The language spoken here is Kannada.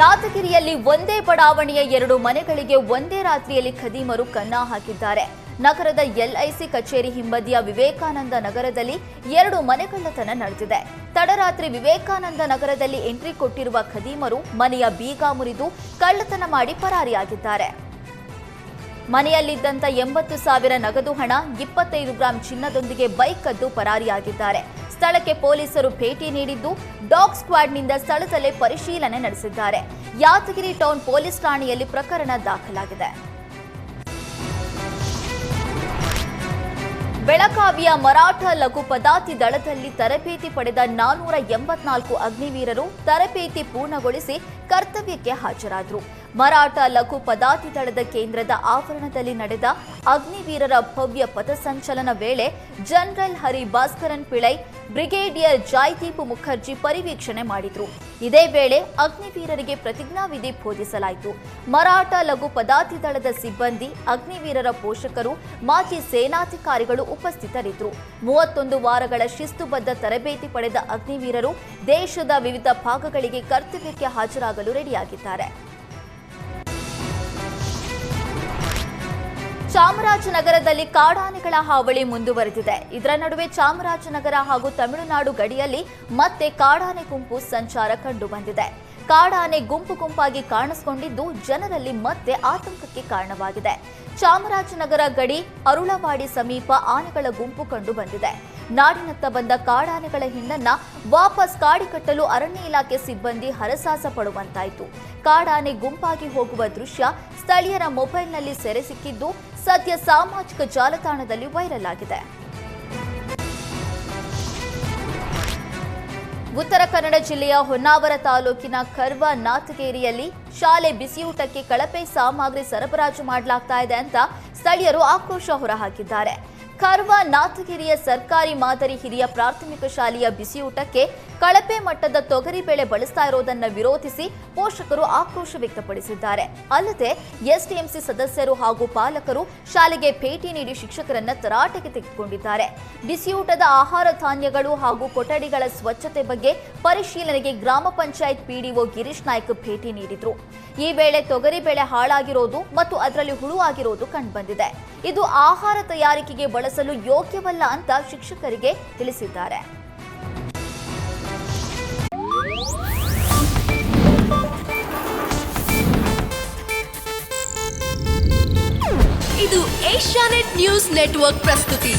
ಯಾದಗಿರಿಯಲ್ಲಿ ಒಂದೇ ಬಡಾವಣೆಯ ಎರಡು ಮನೆಗಳಿಗೆ ಒಂದೇ ರಾತ್ರಿಯಲ್ಲಿ ಖದೀಮರು ಕನ್ನ ಹಾಕಿದ್ದಾರೆ. ನಗರದ ಎಲ್ಐಸಿ ಕಚೇರಿ ಹಿಂಬದಿಯ ವಿವೇಕಾನಂದ ನಗರದಲ್ಲಿ ಎರಡು ಮನೆಗಳ್ಳತನ ನಡೆದಿದೆ. ತಡರಾತ್ರಿ ವಿವೇಕಾನಂದ ನಗರದಲ್ಲಿ ಎಂಟ್ರಿ ಕೊಟ್ಟಿರುವ ಖದೀಮರು ಮನೆಯ ಬೀಗ ಮುರಿದು ಕಳ್ಳತನ ಮಾಡಿ ಪರಾರಿಯಾಗಿದ್ದಾರೆ. ಮನೆಯಲ್ಲಿದ್ದಂಥ ಎಂಬತ್ತು ಸಾವಿರ ನಗದು ಹಣ, ಇಪ್ಪತ್ತೈದು ಗ್ರಾಂ ಚಿನ್ನದೊಂದಿಗೆ ಬೈಕ್ ಕದ್ದು ಪರಾರಿಯಾಗಿದ್ದಾರೆ. ಸ್ಥಳಕ್ಕೆ ಪೊಲೀಸರು ಭೇಟಿ ನೀಡಿದ್ದು ಡಾಗ್ ಸ್ಕ್ವಾಡ್ನಿಂದ ಸ್ಥಳದಲ್ಲೇ ಪರಿಶೀಲನೆ ನಡೆಸಿದ್ದಾರೆ. ಯಾದಗಿರಿ ಟೌನ್ ಪೊಲೀಸ್ ಠಾಣೆಯಲ್ಲಿ ಪ್ರಕರಣ ದಾಖಲಾಗಿದೆ. ಬೆಳಗಾವಿಯ ಮರಾಠ ಲಘು ಪದಾತಿ ದಳದಲ್ಲಿ ತರಬೇತಿ ಪಡೆದ ನಾನೂರ ಎಂಬತ್ನಾಲ್ಕು ಅಗ್ನಿವೀರರು ತರಬೇತಿ ಪೂರ್ಣಗೊಳಿಸಿ ಕರ್ತವ್ಯಕ್ಕೆ ಹಾಜರಾದರು. ಮರಾಠ ಲಘು ಪದಾತಿ ದಳದ ಕೇಂದ್ರದ ಆವರಣದಲ್ಲಿ ನಡೆದ ಅಗ್ನಿವೀರರ ಭವ್ಯ ಪಥಸಂಚಲನ ವೇಳೆ ಜನರಲ್ ಹರಿ ಭಾಸ್ಕರನ್ ಪಿಳೈ ಬ್ರಿಗೇಡಿಯರ್ ಜಾಯ್ದೀಪ್ ಮುಖರ್ಜಿ ಪರಿವೀಕ್ಷಣೆ ಮಾಡಿದ್ರು. ಇದೇ ವೇಳೆ ಅಗ್ನಿವೀರರಿಗೆ ಪ್ರತಿಜ್ಞಾವಿಧಿ ಬೋಧಿಸಲಾಯಿತು. ಮರಾಠ ಲಘು ಪದಾತಿ ದಳದ ಸಿಬ್ಬಂದಿ, ಅಗ್ನಿವೀರರ ಪೋಷಕರು, ಮಾಜಿ ಸೇನಾಧಿಕಾರಿಗಳು ಉಪಸ್ಥಿತರಿದ್ದರು ಮೂವತ್ತೊಂದು ವಾರಗಳ ಶಿಸ್ತುಬದ್ಧ ತರಬೇತಿ ಪಡೆದ ಅಗ್ನಿವೀರರು ದೇಶದ ವಿವಿಧ ಭಾಗಗಳಿಗೆ ಕರ್ತವ್ಯಕ್ಕೆ ಹಾಜರಾಗಲು ರೆಡಿಯಾಗಿದ್ದಾರೆ. ಚಾಮರಾಜನಗರದಲ್ಲಿ ಕಾಡಾನೆಗಳ ಹಾವಳಿ ಮುಂದುವರೆದಿದೆ. ಇದರ ನಡುವೆ ಚಾಮರಾಜನಗರ ಹಾಗೂ ತಮಿಳುನಾಡು ಗಡಿಯಲ್ಲಿ ಮತ್ತೆ ಕಾಡಾನೆ ಗುಂಪು ಸಂಚಾರ ಕಂಡುಬಂದಿದೆ ಕಾಡಾನೆ ಗುಂಪು ಗುಂಪಾಗಿ ಕಾಣಿಸಿಕೊಂಡಿದ್ದು ಜನರಲ್ಲಿ ಮತ್ತೆ ಆತಂಕಕ್ಕೆ ಕಾರಣವಾಗಿದೆ. ಚಾಮರಾಜನಗರ ಗಡಿ, ಅರುಳವಾಡಿ ಸಮೀಪ ಆನೆಗಳ ಗುಂಪು ಕಂಡು ಬಂದಿದೆ. ನಾಡಿನತ್ತ ಬಂದ ಕಾಡಾನೆಗಳ ಹಿಂಡನ್ನ ವಾಪಸ್ ಕಾಡಿ ಕಟ್ಟಲು ಅರಣ್ಯ ಇಲಾಖೆ ಸಿಬ್ಬಂದಿ ಹರಸಾಸ ಪಡುವಂತಾಯಿತು ಕಾಡಾನೆ ಗುಂಪಾಗಿ ಹೋಗುವ ದೃಶ್ಯ ಸ್ಥಳೀಯರ ಮೊಬೈಲ್ನಲ್ಲಿ ಸೆರೆ ಸಿಕ್ಕಿದ್ದು ಸದ್ಯ ಸಾಮಾಜಿಕ ಜಾಲತಾಣದಲ್ಲಿ ವೈರಲ್ ಆಗಿದೆ. ಉತ್ತರ ಕನ್ನಡ ಜಿಲ್ಲೆಯ ಹೊನ್ನಾವರ ತಾಲೂಕಿನ ಕರ್ವ ನಾಥಗೇರಿಯಲ್ಲಿ ಶಾಲೆ ಬಿಸಿಯೂಟಕ್ಕೆ ಕಳಪೆ ಸಾಮಗ್ರಿ ಸರಬರಾಜು ಮಾಡಲಾಗ್ತಾ ಇದೆ ಅಂತ ಸ್ಥಳೀಯರು ಆಕ್ರೋಶ ಹೊರಹಾಕಿದ್ದಾರೆ. ಕರ್ವ ನಾಥಗಿರಿಯ ಸರ್ಕಾರಿ ಮಾದರಿ ಹಿರಿಯ ಪ್ರಾಥಮಿಕ ಶಾಲೆಯ ಬಿಸಿಯೂಟಕ್ಕೆ ಕಳಪೆ ಮಟ್ಟದ ತೊಗರಿ ಬೇಳೆ ಬಳಸ್ತಾ ಇರೋದನ್ನ ವಿರೋಧಿಸಿ ಪೋಷಕರು ಆಕ್ರೋಶ ವ್ಯಕ್ತಪಡಿಸಿದ್ದಾರೆ. ಅಲ್ಲದೆ ಎಸ್ಡಿಎಂಸಿ ಸದಸ್ಯರು ಹಾಗೂ ಪಾಲಕರು ಶಾಲೆಗೆ ಭೇಟಿ ನೀಡಿ ಶಿಕ್ಷಕರನ್ನ ತರಾಟೆಗೆ ತೆಗೆದುಕೊಂಡಿದ್ದಾರೆ. ಬಿಸಿಯೂಟದ ಆಹಾರ ಧಾನ್ಯಗಳು ಹಾಗೂ ಕೊಠಡಿಗಳ ಸ್ವಚ್ಛತೆ ಬಗ್ಗೆ ಪರಿಶೀಲನೆಗೆ ಗ್ರಾಮ ಪಂಚಾಯತ್ ಪಿಡಿಒ ಗಿರೀಶ್ ನಾಯ್ಕ್ ಭೇಟಿ ನೀಡಿದ್ರು. ಈ ವೇಳೆ ತೊಗರಿ ಬೆಳೆ ಹಾಳಾಗಿರೋದು ಮತ್ತು ಅದರಲ್ಲಿ ಹುಳು ಆಗಿರೋದು ಕಂಡುಬಂದಿದೆ ಇದು ಆಹಾರ ತಯಾರಿಕೆಗೆ ಬಳಸಲು ಯೋಗ್ಯವಲ್ಲ ಅಂತ ಶಿಕ್ಷಕರಿಗೆ ತಿಳಿಸಿದ್ದಾರೆ. ಇದು ಏಷ್ಯಾನೆಟ್ ನ್ಯೂಸ್ ನೆಟ್ವರ್ಕ್ ಪ್ರಸ್ತುತಿ.